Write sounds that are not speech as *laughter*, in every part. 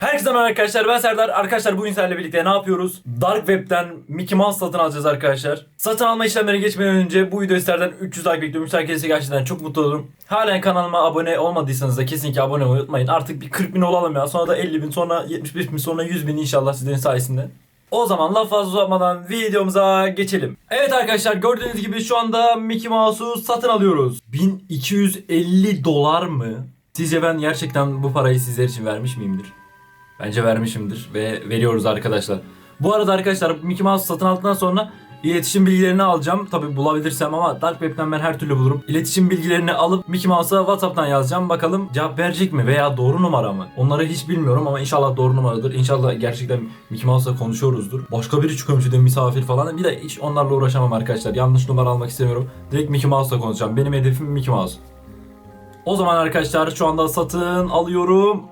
Herkese merhaba arkadaşlar ben Serdar. Arkadaşlar bugün sizlerle birlikte ne yapıyoruz? Dark Web'den Mickey Mouse satın alacağız arkadaşlar. Satın alma işlemlerine geçmeden önce bu videoyu sizlerden 300 like bekliyorum. 300 like gelirse gerçekten çok mutlu olurum. Halen kanalıma abone olmadıysanız da kesinlikle abone olmayı unutmayın. Artık bir 40 bin olalım ya. Sonra da 50 bin sonra 75 bin sonra 100 bin inşallah sizlerin sayesinde. O zaman laf fazla uzatmadan videomuza geçelim. Evet arkadaşlar gördüğünüz gibi şu anda Mickey Mouse'u satın alıyoruz. 1250 dolar mı? Sizce ben gerçekten bu parayı sizler için vermiş miyimdir? Bence vermişimdir ve veriyoruz arkadaşlar. Bu arada arkadaşlar Mickey Mouse satın aldıktan sonra iletişim bilgilerini alacağım. Tabi bulabilirsem ama Dark Web'den ben her türlü bulurum. İletişim bilgilerini alıp Mickey Mouse'a WhatsApp'tan yazacağım. Bakalım cevap verecek mi veya doğru numara mı? Onları hiç bilmiyorum ama inşallah doğru numaradır. İnşallah gerçekten Mickey Mouse'la konuşuyoruzdur. Başka biri çıkıyormuş bir de misafir falan. Bir de hiç onlarla uğraşamam arkadaşlar. Yanlış numara almak istemiyorum. Direkt Mickey Mouse'la konuşacağım. Benim hedefim Mickey Mouse. O zaman arkadaşlar şu anda satın alıyorum.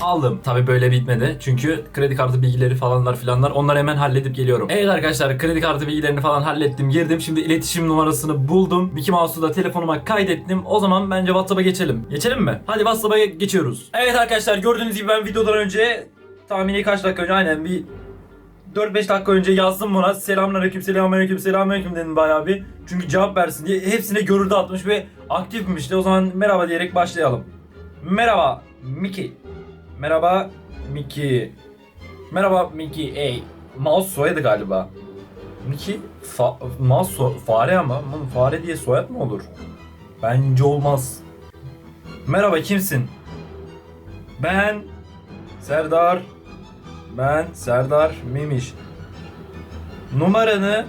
Aldım. Tabi böyle bitmedi. Çünkü kredi kartı bilgileri falanlar filanlar onları hemen halledip geliyorum. Evet arkadaşlar kredi kartı bilgilerini falan hallettim girdim. Şimdi iletişim numarasını buldum. Mickey Mouse'u da telefonuma kaydettim. O zaman bence WhatsApp'a geçelim. Geçelim mi? Hadi WhatsApp'a geçiyoruz. Evet arkadaşlar gördüğünüz gibi ben videodan önce tahmini kaç dakika önce aynen bir 4-5 dakika önce yazdım buna. Selamünaleyküm, selamünaleyküm, selamünaleyküm dedim bayağı bir. Çünkü cevap versin diye hepsine görüldü atmış ve aktifmiş de. O zaman merhaba diyerek başlayalım. Merhaba Mickey. Merhaba Mickey. Merhaba Mickey. Ey. Mouse soyadı galiba. Mickey fa mouse so- fare ama. Oğlum fare diye soyad mı olur? Bence olmaz. Merhaba kimsin? Ben Serdar. Ben Serdar Memiş. Numaranı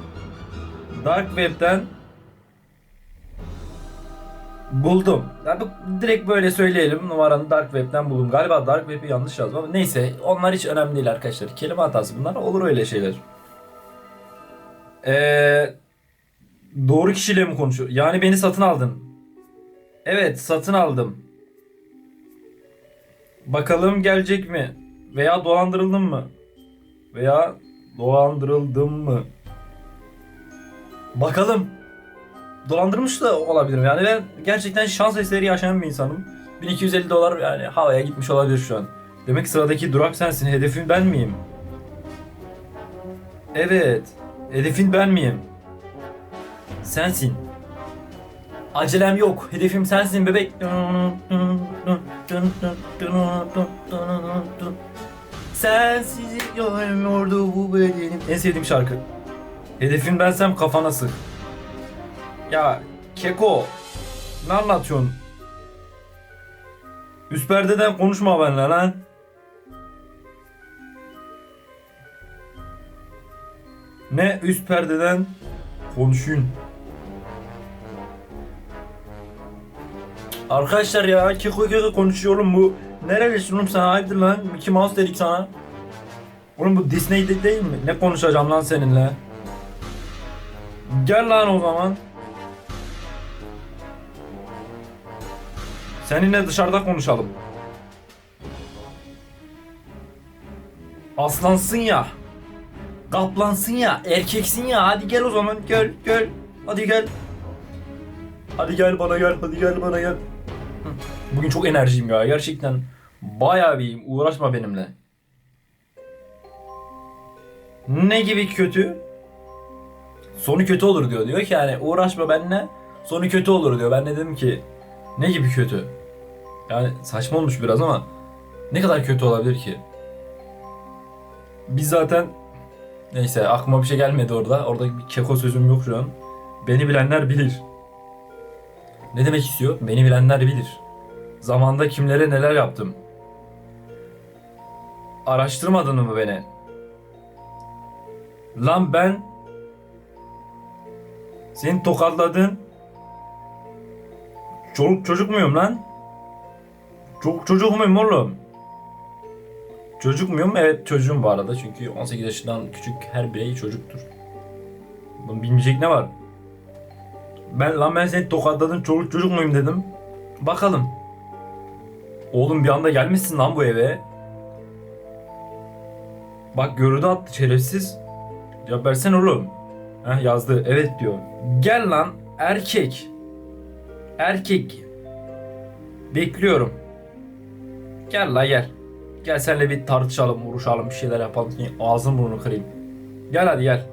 Dark Web'den buldum. Ya bu, direkt böyle söyleyelim. Numaranı Dark Web'den buldum. Galiba Dark Web'i yanlış yazdım ama neyse. Onlar hiç önemli değil arkadaşlar. Kelime hatası bunlar. Olur öyle şeyler. Ee, doğru kişiyle mi konuşuyor? Yani beni satın aldın. Evet satın aldım. Bakalım gelecek mi? Veya dolandırıldım mı? Veya dolandırıldım mı? Bakalım. Dolandırmış da olabilirim yani ben gerçekten şans eseri yaşayan bir insanım. 1250 dolar yani havaya gitmiş olabilir şu an. Demek ki sıradaki durak sensin. Hedefin ben miyim? Evet. Hedefin ben miyim? Sensin. Acelem yok. Hedefim sensin bebek. Sensiz görmüyordu bu bedenim. En sevdiğim şarkı. Hedefim bensem kafana sık. Ya Keko ne anlatıyorsun? Üst perdeden konuşma benimle lan. Ne üst perdeden konuşun. Arkadaşlar ya Keko Keko konuşuyor oğlum bu. Nerelisin oğlum sen hayırdır lan? Mickey Mouse dedik sana. Oğlum bu Disney de- değil mi? Ne konuşacağım lan seninle? Gel lan o zaman. Seninle dışarıda konuşalım. Aslansın ya. Kaplansın ya. Erkeksin ya. Hadi gel o zaman. Gel gel. Hadi gel. Hadi gel bana gel. Hadi gel bana gel. Bugün çok enerjiyim ya. Gerçekten bayağı bir. Uğraşma benimle. Ne gibi kötü? Sonu kötü olur diyor. Diyor ki yani uğraşma benimle. Sonu kötü olur diyor. Ben de dedim ki ne gibi kötü? Yani saçma olmuş biraz ama ne kadar kötü olabilir ki? Biz zaten neyse aklıma bir şey gelmedi orada. Orada bir keko sözüm yok şu an. Beni bilenler bilir. Ne demek istiyor? Beni bilenler bilir. Zamanda kimlere neler yaptım. Araştırmadın mı beni? Lan ben seni tokatladın. Çoluk çocuk muyum lan? Çok çocuk muyum oğlum? Çocuk muyum? Evet çocuğum bu arada çünkü 18 yaşından küçük her birey çocuktur. Bunu bilmeyecek ne var? Ben lan ben seni tokatladım çoluk çocuk muyum dedim. Bakalım. Oğlum bir anda gelmişsin lan bu eve. Bak görüldü attı şerefsiz. Cevap versene oğlum. Heh yazdı. Evet diyor. Gel lan erkek. Erkek. Bekliyorum. Gel la gel. Gel senle bir tartışalım, vuruşalım, bir şeyler yapalım. Ağzını burnunu kırayım. Gel hadi gel.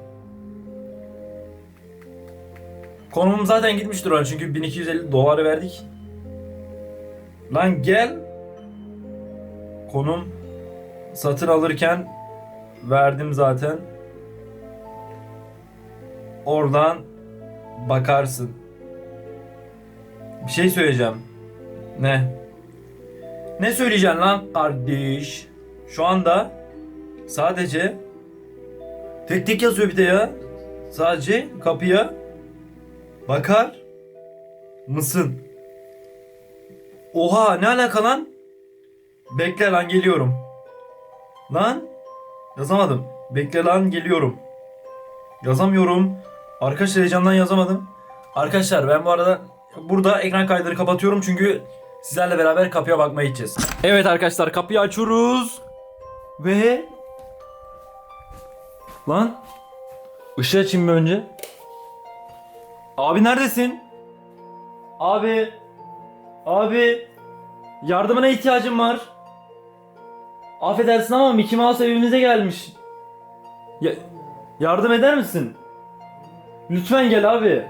Konumum zaten gitmiştir ona çünkü 1250 doları verdik. Lan gel. Konum satın alırken verdim zaten. Oradan bakarsın. Bir şey söyleyeceğim. Ne? Ne söyleyeceksin lan kardeş? Şu anda sadece tek tek yazıyor bir de ya. Sadece kapıya bakar mısın? Oha ne alaka lan? Bekle lan geliyorum. Lan yazamadım. Bekle lan geliyorum. Yazamıyorum. Arkadaşlar heyecandan yazamadım. Arkadaşlar ben bu arada burada ekran kaydını kapatıyorum çünkü sizlerle beraber kapıya bakmaya gideceğiz. Evet arkadaşlar kapıyı açıyoruz. Ve... Lan. Işığı açayım bir önce. Abi neredesin? Abi. Abi. Yardımına ihtiyacım var. Affedersin ama Mickey Mouse evimize gelmiş. Ya- yardım eder misin? Lütfen gel abi.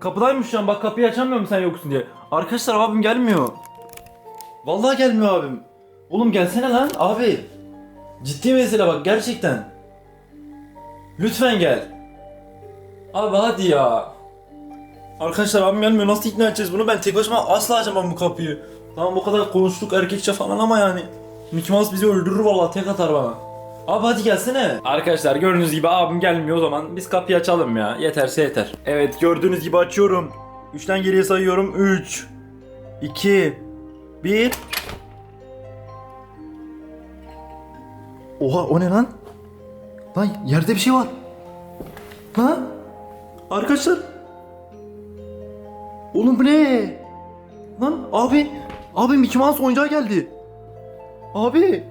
Kapıdaymış şu an bak kapıyı açamıyorum sen yoksun diye. Arkadaşlar abim gelmiyor. Vallahi gelmiyor abim. Oğlum gelsene lan abi. Ciddi mesele bak gerçekten. Lütfen gel. Abi hadi ya. Arkadaşlar abim gelmiyor nasıl ikna edeceğiz bunu ben tek başıma asla açamam bu kapıyı. Tamam bu kadar konuştuk erkekçe falan ama yani. Mickey Mouse bizi öldürür vallahi tek atar bana. Abi hadi gelsene. Arkadaşlar gördüğünüz gibi abim gelmiyor o zaman biz kapıyı açalım ya. Yeterse yeter. Evet gördüğünüz gibi açıyorum. 3'ten geriye sayıyorum. 3 2 1 Oha o ne lan? Lan yerde bir şey var. Lan arkadaşlar. Oğlum bu ne? Lan abi abi Mickey Mouse oyuncağı geldi. Abi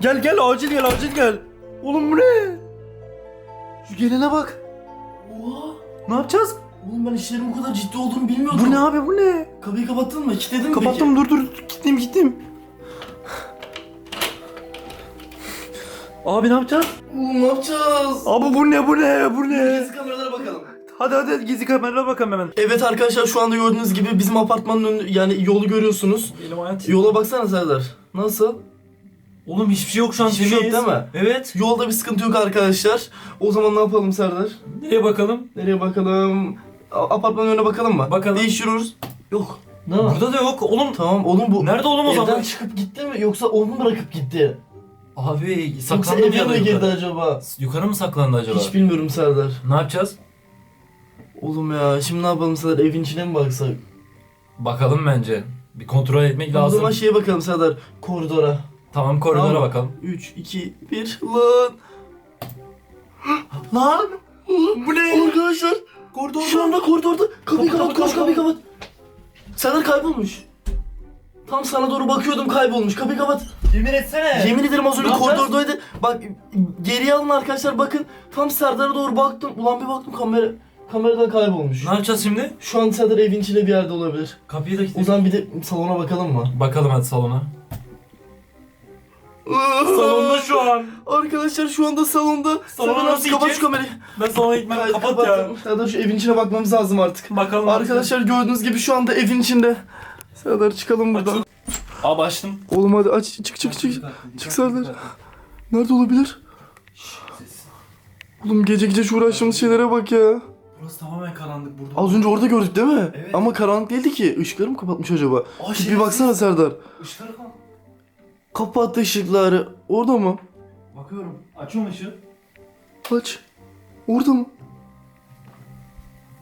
Gel gel acil gel acil gel. Oğlum bu ne? Şu gelene bak. Oha! Ne yapacağız? Oğlum ben işlerin bu kadar ciddi olduğunu bilmiyordum. Bu ne abi bu ne? Kapıyı kapattın mı? Kilitledin mi Kapattım dur dur gittim gittim. Abi ne yapacağız? peki? Oğlum ne yapacağız? Abi bu ne bu ne bu ne? Gizli kameralara bakalım. Hadi hadi gizli kameralara bakalım hemen. Evet arkadaşlar şu anda gördüğünüz gibi bizim apartmanın önü, yani yolu görüyorsunuz. Elim ayağım Yola baksana Serdar. Nasıl? Oğlum hiçbir şey yok şu an. Hiçbir şey yok temiz. değil mi? Evet. Yolda bir sıkıntı yok arkadaşlar. O zaman ne yapalım Serdar? Nereye bakalım? Nereye bakalım? Apartmanın önüne bakalım mı? Bakalım. Değiştiriyoruz. Yok. Ne var? Burada da yok oğlum. Tamam oğlum bu Nerede oğlum o evden zaman? çıkıp gitti mi yoksa onu mu bırakıp gitti? Abi Yoksa saklandı mı eve ya da mi girdi yukarı? acaba? Yukarı mı saklandı acaba? Hiç bilmiyorum Serdar. Ne yapacağız? Oğlum ya şimdi ne yapalım Serdar evin içine mi baksak? Bakalım bence. Bir kontrol etmek O lazım. zaman şeye bakalım Serdar koridora. Tamam koridora Tamam. bakalım. 3, 2, 1 lan. lan. Bu ne? Arkadaşlar. Koridorda. Şu anda koridorda. Kapıyı Kapı, kapat kapı, koş kapı. kapıyı kapat. Serdar kaybolmuş. Tam sana doğru bakıyordum kaybolmuş. Kapıyı kapat. Yemin etsene. Yemin ederim az önce Ne yapacağız? koridordaydı. Bak geriye alın arkadaşlar bakın. Tam Serdar'a doğru baktım. Ulan bir baktım kamera kameradan kaybolmuş. Ne yapacağız şimdi? Şu an Serdar evin içinde bir yerde olabilir. Kapıyı da O kilitledik. zaman bir de salona bakalım mı? Bakalım hadi salona. Salonda şu an. Arkadaşlar şu anda salonda. Salona nasıl kapat şu kamerayı. Ben salona gitmem. Hayır, Kapat ya. kapattım. Serdar şu evin içine bakmamız lazım artık. Bakalım. Arkadaşlar gördüğünüz gibi şu anda evin içinde. Serdar çıkalım buradan. Abi açtım. Oğlum hadi aç çık çık çık. Çık Serdar. Nerede olabilir? Oğlum gece gece şu uğraştığımız şeylere bak ya. Burası tamamen karanlık burada. Az önce orada gördük değil mi? Evet. Ama karanlık değildi ki. Işıkları mı kapatmış acaba? Aa, bir şerefsiz. baksana Serdar. Işıkları kapat. Kapattı ışıkları. Orada mı? Bakıyorum. Açıyorum ışığı. Aç. Orada mı?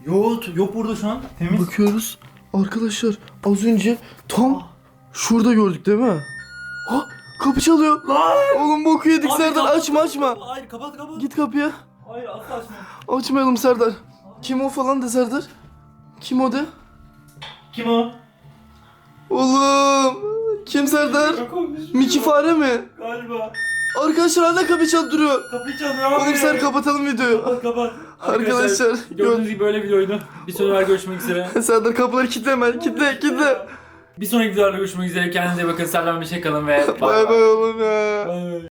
Yok, yok burada şu an. Temiz. Bakıyoruz. Arkadaşlar az önce tam şurada gördük değil mi? Ha kapı çalıyor. Lan! Oğlum boku yedik Abi, Serdar kapat. açma açma. Hayır kapat kapat. Git kapıya. Hayır asla açma. Açmayalım Serdar. Kim o falan de Serdar. Kim o de? Kim o? Oğlum. Kim Serdar? Miki fare mi? Galiba. Arkadaşlar hala kapı çalıp duruyor. Kapıyı çalıyor abi. Oğlum sen kapatalım videoyu. Kapat kapat. Arkadaşlar. Gördüğünüz gibi böyle videoydu. Bir sonraki görüşmek üzere. *laughs* Serdar kapıları kilitle hemen. Kilitle kilitle. Bir sonraki videolarda görüşmek üzere. Kendinize iyi bakın. Selam bir şey kalın ve *laughs* Bay bay oğlum ya. bay.